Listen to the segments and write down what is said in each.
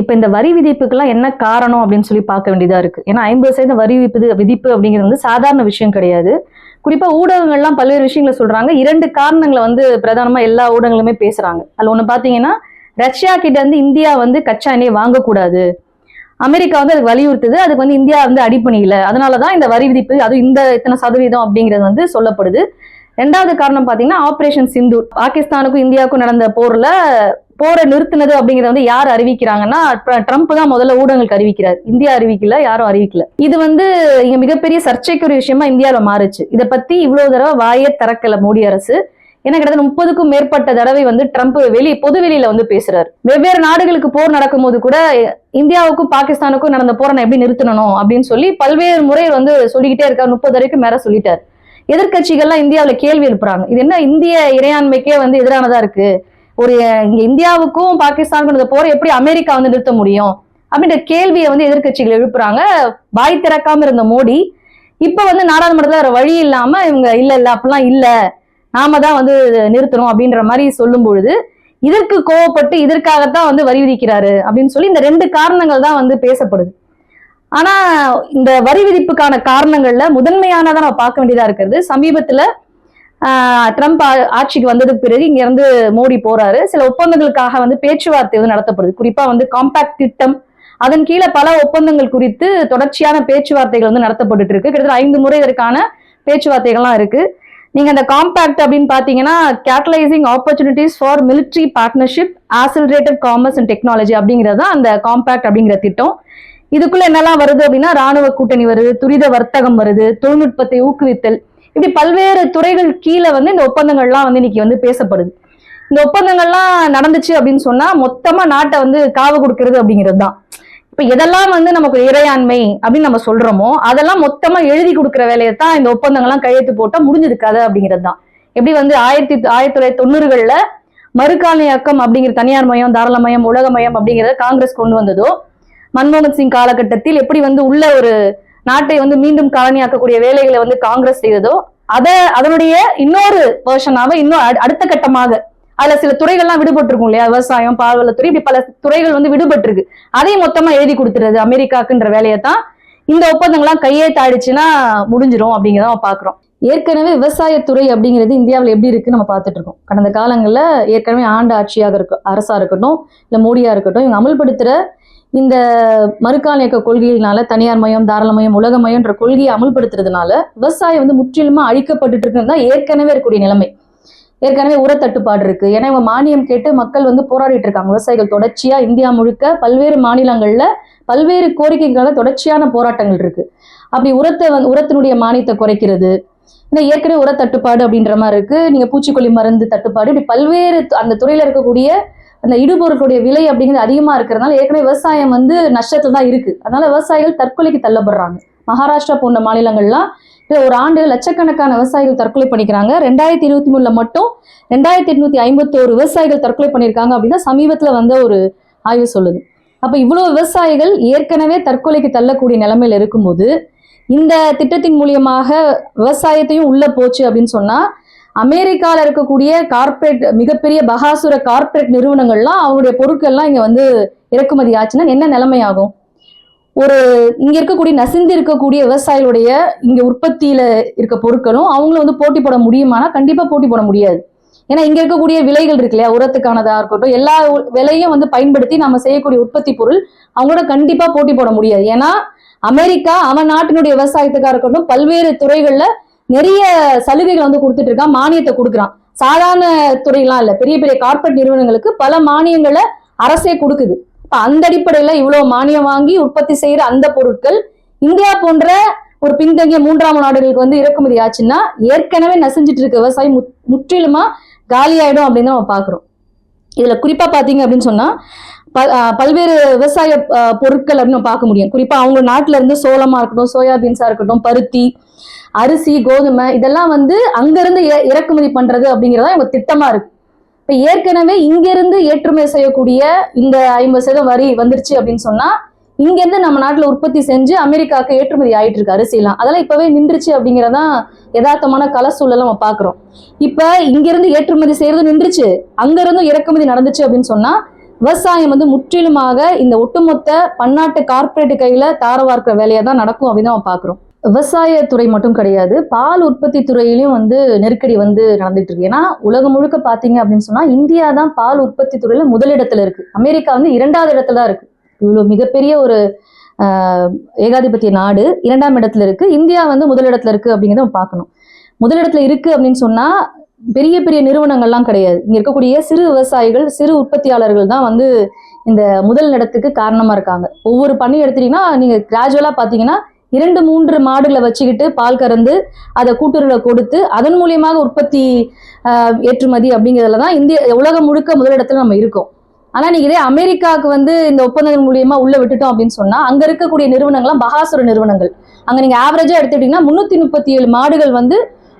இப்போ இந்த வரி விதிப்புக்கெல்லாம் என்ன காரணம் அப்படின்னு சொல்லி பார்க்க வேண்டியதாக இருக்குது ஏன்னா ஐம்பது சதவீத வரி விதிப்பு விதிப்பு அப்படிங்கிறது வந்து சாதாரண விஷயம் கிடையாது. குறிப்பாக ஊடகங்கள்லாம் பல்வேறு விஷயங்களை சொல்கிறாங்க இரண்டு காரணங்களை வந்து பிரதானமாக எல்லா ஊடகங்களுமே பேசுகிறாங்க அதில் ஒன்று பார்த்தீங்கன்னா ரஷ்யா கிட்ட இருந்து இந்தியா வந்து கச்சா எண்ணெய் வாங்கக்கூடாது. அமெரிக்கா வந்து அதுக்கு வலியுறுத்துது. அதுக்கு வந்து இந்தியா வந்து அடிப்பணியில அதனாலதான் இந்த வரி விதிப்பு அது இந்த இத்தனை சதவீதம் அப்படிங்கிறது வந்து சொல்லப்படுது. ரெண்டாவது காரணம் பார்த்தீங்கன்னா ஆப்ரேஷன் சிந்து பாகிஸ்தானுக்கும் இந்தியாவுக்கும் நடந்த போரில் போரை நிறுத்தினது அப்படிங்கறத வந்து யார் அறிவிக்கிறாங்கன்னா ட்ரம்ப் தான் முதல்ல ஊடகங்களுக்கு அறிவிக்கிறார். இந்தியா அறிவிக்கல யாரும் அறிவிக்கல. இது வந்து இங்க மிகப்பெரிய சர்ச்சைக்குரிய விஷயமா இந்தியாவில மாறுச்சு. இதை பத்தி இவ்வளவு தடவை வாயே திறக்கல மோடி அரசு. ஏன்னா கிட்டத்தட்ட முப்பதுக்கும் மேற்பட்ட தடவை வந்து ட்ரம்ப் வெளி பொது வெளியில வந்து பேசுறாரு. வெவ்வேறு நாடுகளுக்கு போர் நடக்கும்போது கூட இந்தியாவுக்கும் பாகிஸ்தானுக்கும் நடந்த போரை நான் எப்படி நிறுத்தணும் அப்படின்னு சொல்லி பல்வேறு முறை வந்து சொல்லிக்கிட்டே இருக்காரு. முப்பது வரைக்கும் மேல சொல்லிட்டார். எதிர்க்கட்சிகள்லாம் இந்தியாவில் கேள்வி எழுப்புறாங்க. இது என்ன இந்திய இறையாண்மைக்கே வந்து எதிரானதா இருக்கு? ஒரு இங்க இந்தியாவுக்கும் பாகிஸ்தானுக்கும் இந்த போரை எப்படி அமெரிக்கா வந்து நிறுத்த முடியும்? அப்படின்ற கேள்வியை வந்து எதிர்க்கட்சிகள் எழுப்புறாங்க. வாய் திறக்காம இருந்த மோடி. இப்ப வந்து நாடாளுமன்றத்துல வேற வழி இல்லாம இவங்க இல்ல இல்ல அப்படிலாம் இல்ல. நாம தான் வந்து நிறுத்தணும் அப்படின்ற மாதிரி சொல்லும் பொழுது இதற்கு கோவப்பட்டு இதற்காகத்தான் வந்து வரி விதிக்கிறாரு அப்படின்னு சொல்லி இந்த ரெண்டு காரணங்கள் தான் வந்து பேசப்படுது. ஆனா இந்த வரி விதிப்புக்கான காரணங்கள்ல முதன்மையானதான் நம்ம பார்க்க வேண்டியதா இருக்கிறது சமீபத்துல ட்ரம்ப் ஆட்சிக்கு வந்ததுக்கு பிறகு இங்க இருந்து மோடி போறாரு. சில ஒப்பந்தங்களுக்காக வந்து பேச்சுவார்த்தை வந்து நடத்தப்படுது. குறிப்பா வந்து காம்பாக்ட் திட்டம் அதன் கீழே பல ஒப்பந்தங்கள் குறித்து தொடர்ச்சியான பேச்சுவார்த்தைகள் வந்து நடத்தப்பட்டு இருக்கு கிட்டத்தட்ட ஐந்து முறை இதற்கான பேச்சுவார்த்தைகள்லாம் இருக்கு. நீங்க அந்த காம்பாக்ட் அப்படின்னு பாத்தீங்கன்னா catalysing opportunities for military partnership accelerated commerce and technology அப்படிங்கிறது தான் அந்த காம்பாக்ட் அப்படிங்கிற திட்டம். இதுக்குள்ள என்னெல்லாம் வருது அப்படின்னா ராணுவ கூட்டணி வருது துரித வர்த்தகம் வருது தொழில்நுட்பத்தை ஊக்குவித்தல் இப்படி பல்வேறு துறைகள் கீழே வந்து இந்த ஒப்பந்தங்கள்லாம் வந்து இன்னைக்கு வந்து பேசப்படுது. இந்த ஒப்பந்தங்கள்லாம் நடந்துச்சு அப்படின்னு சொன்னா மொத்தமா நாட்டை வந்து காவு கொடுக்கறது அப்படிங்கிறது தான். இப்ப எதெல்லாம் வந்து நமக்கு இறையாண்மை அப்படின்னு நம்ம சொல்றோமோ அதெல்லாம் மொத்தமா எழுதி கொடுக்குற வேலையை தான் இந்த ஒப்பந்தங்கள்லாம் கையெழுத்து போட்டா முடிஞ்சது கதை அப்படிங்கிறது தான். எப்படி வந்து ஆயிரத்தி ஆயிரத்தி தொள்ளாயிரத்தி தொண்ணூறுகள்ல மறுகாலியாக்கம் அப்படிங்கிற தனியார் மயம் உலக மயம் அப்படிங்கிறத காங்கிரஸ் கொண்டு வந்ததோ மன்மோகன் சிங் காலகட்டத்தில் எப்படி வந்து உள்ள ஒரு நாட்டை வந்து மீண்டும் காலனியாக்கக்கூடிய வேலைகளை வந்து காங்கிரஸ் செய்ததோ அத அதனுடைய இன்னொரு வேர்ஷனாக இன்னும் அடுத்த கட்டமாக அதுல சில துறைகள்லாம் விடுபட்டு இருக்கும் இல்லையா? விவசாயம் பால்வளத்துறை இப்படி பல துறைகள் வந்து விடுபட்டிருக்கு. அதையும் மொத்தமா எழுதி கொடுத்துறது அமெரிக்காக்குன்ற வேலையை தான் இந்த ஒப்பந்தங்கள்லாம் கையெழுத்தாயிடுச்சுன்னா முடிஞ்சிரும் அப்படிங்கிறத நம்ம பாக்குறோம் ஏற்கனவே விவசாயத்துறை அப்படிங்கிறது இந்தியாவில் எப்படி இருக்குன்னு நம்ம பார்த்துட்டு இருக்கோம். கடந்த காலங்களில் ஏற்கனவே ஆண்டு ஆட்சியாக இருக்க அரசா இருக்கட்டும் இல்லை மோடியா இருக்கட்டும் இவங்க அமல்படுத்துற இந்த மறுகால இயக்க கொள்கையினால தனியார் மயம் தாராளமயம் உலகமயம்ன்ற கொள்கையை அமல்படுத்துறதுனால விவசாயம் வந்து முற்றிலுமா அழிக்கப்பட்டுட்டு இருக்குன்னு தான் ஏற்கனவே இருக்கக்கூடிய நிலைமை. ஏற்கனவே உரத்தட்டுப்பாடு இருக்கு. ஏன்னா இவங்க மானியம் கேட்டு மக்கள் வந்து போராடிட்டு இருக்காங்க. விவசாயிகள் தொடர்ச்சியா இந்தியா முழுக்க பல்வேறு மாநிலங்கள்ல பல்வேறு கோரிக்கைகளால தொடர்ச்சியான போராட்டங்கள் இருக்கு. அப்படி உரத்தை வந்து உரத்தினுடைய மானியத்தை குறைக்கிறது. இந்த ஏற்கனவே உரத்தட்டுப்பாடு அப்படின்ற மாதிரி இருக்கு. நீங்க பூச்சிக்கொல்லி மருந்து தட்டுப்பாடு இப்படி பல்வேறு அந்த துறையில இருக்கக்கூடிய அந்த இடுபொருட்களுடைய விலை அப்படிங்கிறது அதிகமா இருக்கிறதுனால ஏற்கனவே விவசாயம் வந்து நஷ்டத்துல தான் இருக்கு. அதனால விவசாயிகள் தற்கொலைக்கு தள்ளப்படுறாங்க. மகாராஷ்டிரா போன்ற மாநிலங்கள்லாம் ஒரு ஆண்டு லட்சக்கணக்கான விவசாயிகள் தற்கொலை பண்ணிக்கிறாங்க. ரெண்டாயிரத்தி இருபத்தி மூணுல மட்டும் ரெண்டாயிரத்தி எட்நூத்தி ஐம்பத்தோரு விவசாயிகள் தற்கொலை பண்ணியிருக்காங்க அப்படின்னா சமீபத்துல வந்த ஒரு ஆய்வு சொல்லுது. அப்ப இவ்வளவு விவசாயிகள் ஏற்கனவே தற்கொலைக்கு தள்ளக்கூடிய நிலைமையில இருக்கும்போது இந்த திட்டத்தின் மூலியமாக விவசாயத்தையும் உள்ள போச்சு அப்படின்னு சொன்னா அமெரிக்கால இருக்கக்கூடிய கார்ப்பரேட் மிகப்பெரிய பகாசுர கார்ப்பரேட் நிறுவனங்கள்லாம் அவங்களுடைய பொருட்கள்லாம் இங்க வந்து இறக்குமதி ஆச்சுன்னா என்ன நிலைமையாகும்? ஒரு இங்க இருக்கக்கூடிய நசிந்து இருக்கக்கூடிய விவசாயிகளுடைய இங்க உற்பத்தியில இருக்க பொருட்களும் அவங்களும் வந்து போட்டி போட முடியுமானா கண்டிப்பா போட்டி போட முடியாது. ஏன்னா இங்க இருக்கக்கூடிய விலைகள் இருக்கு இல்லையா? உரத்துக்கானதா இருக்கட்டும் எல்லா விலையும் வந்து பயன்படுத்தி நம்ம செய்யக்கூடிய உற்பத்தி பொருள் அவங்களோட கண்டிப்பா போட்டி போட முடியாது. ஏன்னா அமெரிக்கா அவன் நாட்டினுடைய விவசாயத்துக்கா இருக்கட்டும் பல்வேறு துறைகள்ல நிறைய சலுகைகள் வந்து கொடுத்துட்டு இருக்கான் மானியத்தை கொடுக்குறான். சாதாரண துறையெல்லாம் இல்லை பெரிய பெரிய கார்ப்பரேட் நிறுவனங்களுக்கு பல மானியங்களை அரசே கொடுக்குது. இப்போ அந்த அடிப்படையில் இவ்வளோ மானியம் வாங்கி உற்பத்தி செய்கிற அந்த பொருட்கள் இந்தியா போன்ற ஒரு பின்தங்கிய மூன்றாம் நாடுகளுக்கு வந்து இறக்குமதி ஆச்சுன்னா ஏற்கனவே நசிஞ்சிட்டு இருக்க விவசாயம் மு முற்றிலுமா காலியாயிடும் அப்படின்னு நம்ம பார்க்குறோம். இதில் குறிப்பாக பார்த்தீங்க அப்படின்னு சொன்னால் ப- பல்வேறு விவசாய பொருட்கள் அப்படின்னு நம்ம பார்க்க முடியும். குறிப்பாக அவங்க நாட்டில் இருந்து சோளமாக இருக்கட்டும் சோயாபீன்ஸாக இருக்கட்டும் பருத்தி அரிசி கோதுமை இதெல்லாம் வந்து அங்கிருந்து இறக்குமதி பண்றது அப்படிங்கறதா இவங்க திட்டமா இருக்கு. இப்ப ஏற்கனவே இங்கிருந்து ஏற்றுமதி செய்யக்கூடிய இந்த ஐம்பது சதவீதம் வரி வந்துருச்சு அப்படின்னு சொன்னா இங்க இருந்து நம்ம நாட்டுல உற்பத்தி செஞ்சு அமெரிக்காவுக்கு ஏற்றுமதி ஆயிட்டு இருக்கு அரிசிலாம் அதெல்லாம் இப்பவே நின்றுச்சு அப்படிங்கறதான் யதார்த்தமான கல சூழலை நம்ம பாக்குறோம். இப்ப இங்கேருந்து ஏற்றுமதி செய்யறது நின்றுச்சு அங்கிருந்து இறக்குமதி நடந்துச்சு அப்படின்னு சொன்னா விவசாயம் வந்து முற்றிலுமாக இந்த ஒட்டுமொத்த பன்னாட்டு கார்பரேட் கையில தாரவார்க்கிற வார்க்கிற தான் நடக்கும் அப்படின்னு நம்ம பாக்குறோம். விவசாயத்துறை மட்டும் கிடையாது பால் உற்பத்தி துறையிலையும் வந்து நெருக்கடி வந்து நடந்துட்டு இருக்கு. ஏன்னா உலகம் முழுக்க பாத்தீங்க அப்படின்னு சொன்னா இந்தியா தான் பால் உற்பத்தி துறையில முதலிடத்துல இருக்கு. அமெரிக்கா வந்து இரண்டாவது இடத்துல தான் இருக்கு. இவ்வளவு மிகப்பெரிய ஒரு ஏகாதிபத்திய நாடு இரண்டாம் இடத்துல இருக்கு. இந்தியா வந்து முதலிடத்துல இருக்கு அப்படிங்கிறத பார்க்கணும் முதலிடத்துல இருக்கு அப்படின்னு சொன்னா பெரிய பெரிய நிறுவனங்கள்லாம் கிடையாது. இங்க இருக்கக்கூடிய சிறு விவசாயிகள் சிறு உற்பத்தியாளர்கள் தான் வந்து இந்த முதல் இடத்துக்கு காரணமா இருக்காங்க. ஒவ்வொரு பணி எடுத்துட்டீங்கன்னா நீங்க கிராஜுவலா பாத்தீங்கன்னா இரண்டு மூன்று மாடுகளை வச்சுக்கிட்டு பால் கறந்து அதை கூட்டுறவுல கொடுத்து அதன் மூலியமாக உற்பத்தி ஏற்றுமதி அப்படிங்கிறதுல தான் இந்திய உலகம் முழுக்க முதலிடத்துல நம்ம இருக்கோம். ஆனா நீங்க இதே அமெரிக்காவுக்கு வந்து இந்த ஒப்பந்தங்கள் மூலியமா உள்ள விட்டுட்டோம் அப்படின்னு சொன்னா அங்க இருக்கக்கூடிய நிறுவனங்கள்லாம் பகாசுர நிறுவனங்கள். அங்க நீங்க ஆவரேஜா எடுத்துக்கிட்டீங்கன்னா முன்னூத்தி முப்பத்தி ஏழு மாடுகள் வந்து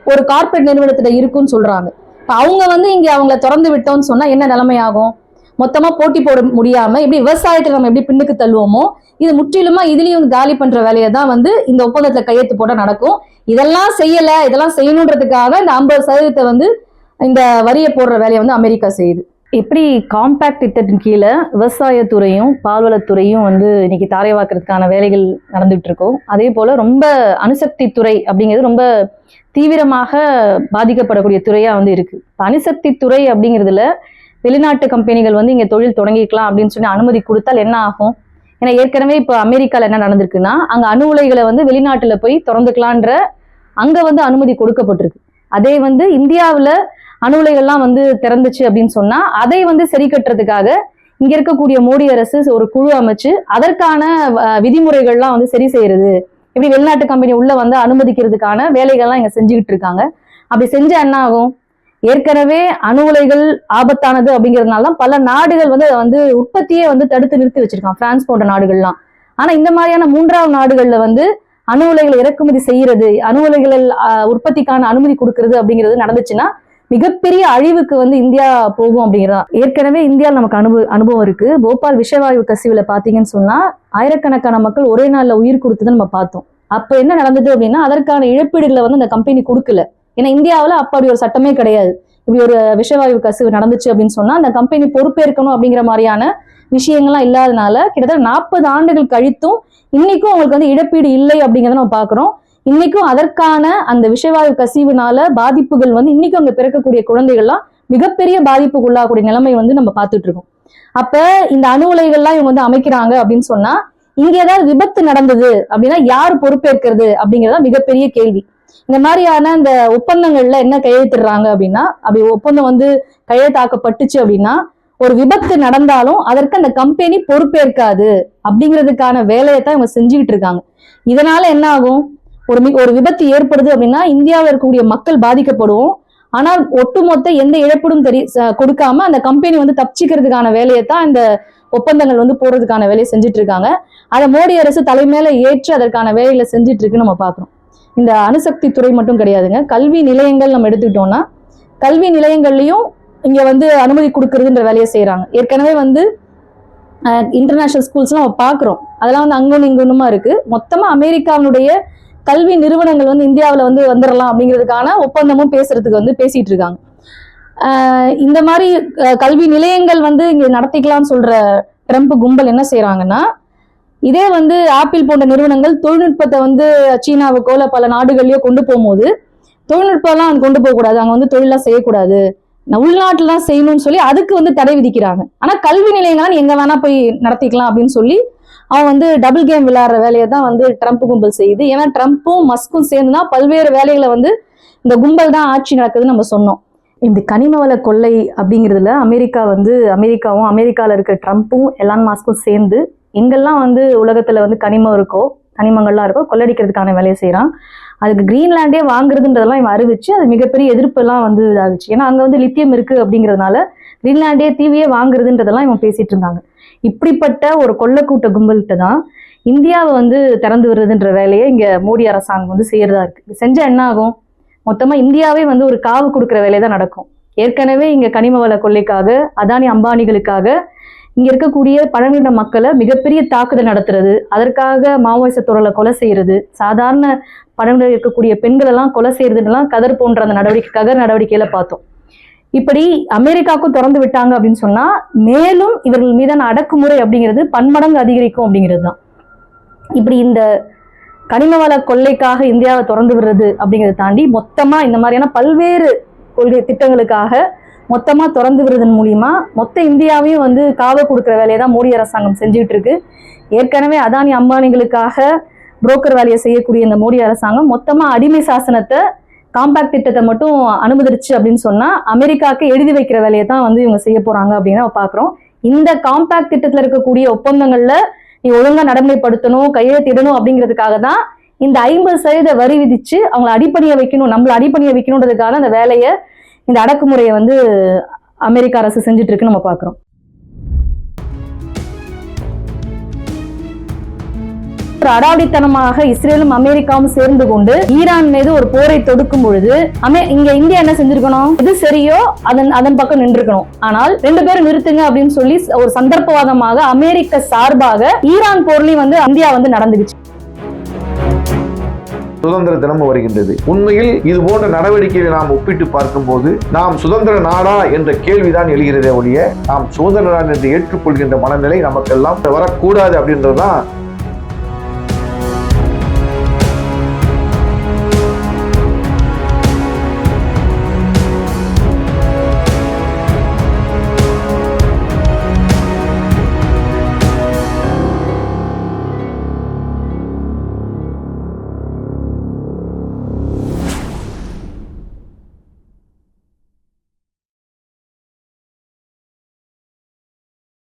ஒரு கார்ப்பரேட் நிறுவனத்துல இருக்குன்னு சொல்றாங்க. இப்போ அவங்க வந்து இங்க அவங்கள திறந்து விட்டோம்னு சொன்னா என்ன நிலைமை ஆகும்? மொத்தமா போட்டி போட முடியாம எப்படி விவசாயத்துல நம்ம எப்படி பின்னுக்கு தள்ளுவோமோ இது முற்றிலுமா இதுலயும் வந்து காலி பண்ற வேலையை தான் வந்து இந்த ஒப்பந்தத்துல கையெழுத்து போட நடக்கும். இதெல்லாம் செய்யல இதெல்லாம் செய்யணுன்றதுக்காக இந்த ஐம்பது சதவீதத்தை வந்து இந்த வரியை போடுற வேலையை வந்து அமெரிக்கா செய்யுது. எப்படி காம்பேக்ட் திட்டத்தின் கீழே விவசாயத்துறையும் பால்வளத்துறையும் வந்து இன்னைக்கு தாரைவாக்குறதுக்கான வேலைகள் நடந்துட்டு இருக்கோம் அதே போல ரொம்ப அணுசக்தி துறை அப்படிங்கிறது ரொம்ப தீவிரமாக பாதிக்கப்படக்கூடிய துறையா வந்து இருக்கு. அணுசக்தி துறை அப்படிங்கிறதுல வெளிநாட்டு கம்பெனிகள் வந்து இங்கே தொழில் தொடங்கிக்கலாம் அப்படின்னு சொல்லி அனுமதி கொடுத்தால் என்ன ஆகும்? ஏன்னா ஏற்கனவே இப்போ அமெரிக்காவில் என்ன நடந்திருக்குன்னா அங்கே அணு உலைகளை வந்து வெளிநாட்டில் போய் திறந்துக்கலான்ற அங்கே வந்து அனுமதி கொடுக்கப்பட்டிருக்கு. அதே வந்து இந்தியாவில் அணு உலைகள்லாம் வந்து திறந்துச்சு அப்படின்னு சொன்னால் அதை வந்து சரி கட்டுறதுக்காக இங்கே இருக்கக்கூடிய மோடி அரசு ஒரு குழு அமைச்சு அதற்கான விதிமுறைகள்லாம் வந்து சரி செய்யறது. இப்படி வெளிநாட்டு கம்பெனி உள்ளே வந்து அனுமதிக்கிறதுக்கான வேலைகள்லாம் இங்கே செஞ்சுக்கிட்டு இருக்காங்க. அப்படி செஞ்சா என்ன ஆகும்? ஏற்கனவே அணு உலைகள் ஆபத்தானது அப்படிங்கிறதுனால தான் பல நாடுகள் வந்து அதை வந்து உற்பத்தியே வந்து தடுத்து நிறுத்தி வச்சிருக்கான். பிரான்ஸ் போன்ற நாடுகள்லாம். ஆனா இந்த மாதிரியான மூன்றாவது நாடுகள்ல வந்து அணு உலைகளை இறக்குமதி செய்யறது அணு உலைகள் உற்பத்திக்கான அனுமதி கொடுக்கறது அப்படிங்கிறது நடந்துச்சுன்னா மிகப்பெரிய அழிவுக்கு வந்து இந்தியா போகும் அப்படிங்கிறதா. ஏற்கனவே இந்தியாவில் நமக்கு அனுபவ அனுபவம் இருக்கு. போபால் விஷவாயு கசிவுல பாத்தீங்கன்னு சொன்னா ஆயிரக்கணக்கான மக்கள் ஒரே நாள்ல உயிர் கொடுத்ததை நம்ம பார்த்தோம். அப்ப என்ன நடந்தது அப்படின்னா அதற்கான இழப்பீடுகளை வந்து அந்த கம்பெனி கொடுக்கல. ஏன்னா இந்தியாவுல அப்படி ஒரு சட்டமே கிடையாது. இப்படி ஒரு விஷவாயு கசிவு நடந்துச்சு அப்படின்னு சொன்னா அந்த கம்பெனி பொறுப்பேற்கணும் அப்படிங்கிற மாதிரியான விஷயங்கள்லாம் இல்லாதனால கிட்டத்தட்ட நாற்பது ஆண்டுகள் கழித்தும் இன்னைக்கும் அவங்களுக்கு வந்து இழப்பீடு இல்லை அப்படிங்கிறத நம்ம பார்க்குறோம். இன்னைக்கும் அதற்கான அந்த விஷவாயு கசிவுனால பாதிப்புகள் வந்து இன்னைக்கும் அங்க பிறக்கக்கூடிய குழந்தைகள்லாம் மிகப்பெரிய பாதிப்புக்கு உள்ளாகக்கூடிய நிலைமை வந்து நம்ம பார்த்துட்டு இருக்கோம். அப்ப இந்த அணு உலைகள்லாம் இவங்க வந்து அமைக்கிறாங்க அப்படின்னு சொன்னா இங்க ஏதாவது விபத்து நடந்தது அப்படின்னா யார் பொறுப்பேற்கிறது அப்படிங்கறத மிகப்பெரிய கேள்வி. இந்த மாதிரியான இந்த ஒப்பந்தங்கள்ல என்ன கையெழுத்திடுறாங்க அப்படின்னா அப்படி ஒப்பந்தம் வந்து கையெழுத்தாக்கப்பட்டுச்சு அப்படின்னா ஒரு விபத்து நடந்தாலும் அதற்கு அந்த கம்பெனி பொறுப்பேற்காது அப்படிங்கிறதுக்கான வேலையை தான் இவங்க செஞ்சுக்கிட்டு இருக்காங்க. இதனால என்ன ஆகும்? ஒரு ஒரு விபத்து ஏற்படுது அப்படின்னா இந்தியாவில் இருக்கக்கூடிய மக்கள் பாதிக்கப்படுவோம். ஆனால் ஒட்டுமொத்த எந்த இழப்பீடும் தெரி கொடுக்காம அந்த கம்பெனி வந்து தப்பிச்சுக்கிறதுக்கான வேலையை தான் இந்த ஒப்பந்தங்கள் வந்து போடுறதுக்கான வேலையை செஞ்சுட்டு இருக்காங்க. அதை மோடி அரசு தலைமையில ஏற்று அதற்கான வேலையில செஞ்சுட்டு இருக்குன்னு நம்ம பார்க்குறோம். இந்த அணுசக்தி துறை மட்டும் கிடையாதுங்க. கல்வி நிலையங்கள் நம்ம எடுத்துக்கிட்டோம்னா கல்வி நிலையங்கள்லையும் இங்கே வந்து அனுமதி கொடுக்கறதுன்ற வேலையை செய்கிறாங்க ஏற்கனவே வந்து இன்டர்நேஷ்னல் ஸ்கூல்ஸ்லாம் நம்ம பார்க்குறோம். அதெல்லாம் வந்து அங்கொன்று இங்கொன்னுமா இருக்குது மொத்தமாக அமெரிக்காவினுடைய கல்வி நிறுவனங்கள் வந்து இந்தியாவில் வந்து வந்துடலாம் அப்படிங்கிறதுக்கான ஒப்பந்தமும் பேசுறதுக்கு வந்து பேசிகிட்டு இருக்காங்க. இந்த மாதிரி கல்வி நிலையங்கள் வந்து இங்கே நடத்திக்கலாம்னு சொல்கிற ட்ரம்ப் கும்பல் என்ன செய்கிறாங்கன்னா இதே வந்து ஆப்பிள் போன்ற நிறுவனங்கள் தொழில்நுட்பத்தை வந்து சீனாவுக்கோ இல்லை பல நாடுகள்லையோ கொண்டு போகும்போது தொழில்நுட்பம்லாம் அங்கே கொண்டு போகக்கூடாது அங்கே வந்து தொழிலாம் செய்யக்கூடாது. உள்நாட்டில் தான் செய்யணும்னு சொல்லி அதுக்கு வந்து தடை விதிக்கிறாங்க. ஆனால் கல்வி நிலையங்கள்லாம் எங்கே வேணா போய் நடத்திக்கலாம் அப்படின்னு சொல்லி அவன் வந்து டபுள் கேம் விளையாடுற வேலையை தான் வந்து ட்ரம்ப் கும்பல் செய்யுது. ஏன்னா ட்ரம்ப்பும் மஸ்கும் சேர்ந்து தான் பல்வேறு வேலைகளை வந்து இந்த கும்பல் தான் ஆட்சி நடக்குதுன்னு நம்ம சொன்னோம். இந்த கனிம வள கொள்ளை அப்படிங்கிறதுல அமெரிக்கா வந்து அமெரிக்காவும் அமெரிக்காவில் இருக்க ட்ரம்ப்பும் எலான் மாஸ்க்கும் சேர்ந்து எங்கெல்லாம் வந்து உலகத்துல வந்து கனிமம் இருக்கோ கனிமங்கள்லாம் இருக்கோ கொள்ளடிக்கிறதுக்கான வேலையை செய்கிறான் அதுக்கு கிரீன்லாண்டே வாங்குறதுன்றதெல்லாம் இவன் அறிவிச்சு அது மிகப்பெரிய எதிர்ப்பெல்லாம் வந்து இதாகுச்சு. ஏன்னா அங்கே வந்து லித்தியம் இருக்கு அப்படிங்கிறதுனால கிரீன்லாண்டே தீவியே வாங்குறதுன்றதெல்லாம் இவன் பேசிட்டு இருந்தாங்க. இப்படிப்பட்ட ஒரு கொள்ளக்கூட்ட கும்பல்கிட்ட தான் இந்தியாவை வந்து திறந்து விடுறதுன்ற வேலையை இங்க மோடி அரசாங்கம் வந்து செய்யறதா இருக்கு. இது செஞ்சா என்ன ஆகும்? மொத்தமா இந்தியாவே வந்து ஒரு காவு கொடுக்குற வேலையை தான் நடக்கும். ஏற்கனவே இங்க கனிம வள கொள்ளைக்காக அதானி அம்பானிகளுக்காக இங்க இருக்கக்கூடிய பழங்குடியின மக்களை மிகப்பெரிய தாக்குதல் நடத்துறது அதற்காக மாவோயிச துறலை கொலை செய்யறது சாதாரண பழங்குடியில் இருக்கக்கூடிய பெண்கள் எல்லாம் கொலை செய்யறதுலாம் கதர் போன்ற அந்த நடவடிக்கை கதர் நடவடிக்கையில பார்த்தோம். இப்படி அமெரிக்காவுக்கும் திறந்து விட்டாங்க அப்படின்னு சொன்னா மேலும் இவர்கள் மீதான அடக்குமுறை அப்படிங்கிறது பன்மடங்கு அதிகரிக்கும் அப்படிங்கிறது தான். இப்படி இந்த கனிம வள கொள்ளைக்காக இந்தியாவை திறந்து விடுறது அப்படிங்கிறத தாண்டி மொத்தமா இந்த மாதிரியான பல்வேறு கொள்கை திட்டங்களுக்காக மொத்தமாக திறந்து விடுறதன் மூலிமா மொத்த இந்தியாவையும் வந்து காவ கொடுக்குற வேலையை தான் மோடி அரசாங்கம் செஞ்சுக்கிட்டு இருக்கு ஏற்கனவே அதானி அம்பானிகளுக்காக புரோக்கர் வேலையை செய்யக்கூடிய இந்த மோடி அரசாங்கம் மொத்தமாக அடிமை சாசனத்தை காம்பாக்ட் திட்டத்தை மட்டும் அனுமதிச்சு அப்படின்னு சொன்னால் அமெரிக்காவுக்கு எழுதி வைக்கிற வேலையை தான் வந்து இவங்க செய்ய போகிறாங்க அப்படின்னு பார்க்குறோம் இந்த காம்பாக்ட் திட்டத்தில் இருக்கக்கூடிய ஒப்பந்தங்களில் நீ ஒழுங்காக நடைமுறைப்படுத்தணும் கையெழுத்திடணும் அப்படிங்கிறதுக்காக தான் இந்த ஐம்பது சதவீத வரி விதிச்சு அவங்கள அடிப்பணிய வைக்கணும் நம்மள அடிப்பணிய வைக்கணுன்றதுக்காக அந்த வேலையை இந்த அடக்குமுறையை வந்து அமெரிக்க அரசு செஞ்சுட்டு இருக்கு நம்ம பாக்குறோம் அடாவடித்தனமாக இஸ்ரேலும் அமெரிக்காவும் சேர்ந்து கொண்டு ஈரான் மீது ஒரு போரை தொடுக்கும் பொழுது இங்க இந்தியா என்ன செஞ்சிருக்கணும்? எது சரியோ அதன் அதன் பக்கம் நின்றுக்கணும் ஆனால் ரெண்டு பேரும் நிறுத்துங்க அப்படின்னு சொல்லி ஒரு சந்தர்ப்பவாதமாக அமெரிக்க சார்பாக ஈரான் போர்லயும் வந்து இந்தியா வந்து நடந்துச்சு சுதந்திர தினமும் வருகின்றது. உண்மையில் இது போன்ற நடவடிக்கைகளை நாம் ஒப்பிட்டு பார்க்கும்போது நாம் சுதந்திர நாடா என்ற கேள்விதான் எழுகிறதே ஒழிய நாம் சுதந்திர நாடு என்று ஏற்றுக்கொள்கின்ற மனநிலை நமக்கெல்லாம் வரக்கூடாது அப்படின்றதுதான்